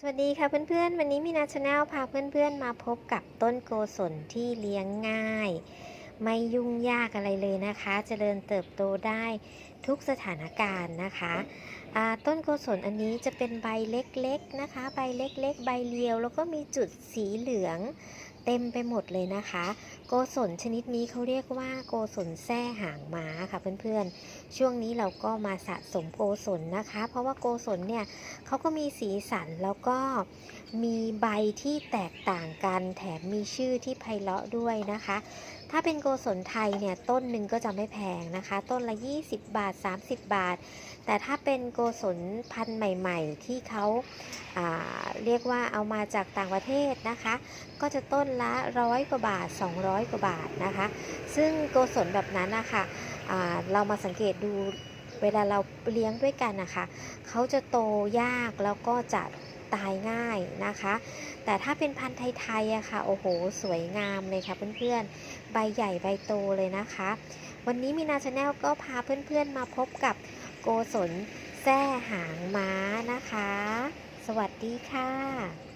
สวัสดีค่ะเพื่อนๆ วันนี้มีนาชาแนลพาเพื่อนๆ มาพบกับต้นโกศลที่เลี้ยงง่าย ไม่ยุ่งยากอะไรเลยนะคะเจริญเติบโตได้ทุกสถานการณ์นะคะต้นโกศลอันนี้จะเป็นใบเล็กๆนะคะ ใบเล็กๆ ใบเรียว แล้วก็มีจุดสีเหลือง เต็มไปหมดเลยนะคะ โกศลชนิดนี้เขาเรียกว่าโกศลแส้หางม้าค่ะเพื่อนๆ ช่วงนี้เราก็มาสะสมโกศลนะคะ เพราะว่าโกศลเนี่ยเขาก็มีสีสันแล้วก็มีใบที่แตกต่างกัน แถมมีชื่อที่ไพเราะด้วยนะคะ ถ้าเป็นโกศลไทยเนี่ยต้นหนึ่งก็จะไม่แพงนะคะ ต้นละ 20 บาท 30 บาท แต่ถ้าเป็นโกศลพันธุ์ใหม่ ๆ ที่เขาาเรียกว่าเอามาจากต่างประเทศนะคะ ก็จะต้นละร้อยกว่าบาท 200 กว่าบาทนะคะ ซึ่งโกศลแบบนั้นนะคะเรามาสังเกตดูเวลาเราเลี้ยงด้วยกันนะคะเขาจะโตยากแล้วก็จะตายง่ายนะคะ แต่ถ้าเป็นพันธุ์ไทยๆอะค่ะ โอ้โห สวยงามเลยค่ะเพื่อนๆ ใบใหญ่ใบโตเลยนะคะ วันนี้มีนาชาแนลก็พาเพื่อนๆมาพบกับโกศลแส้หางม้านะคะ สวัสดีค่ะ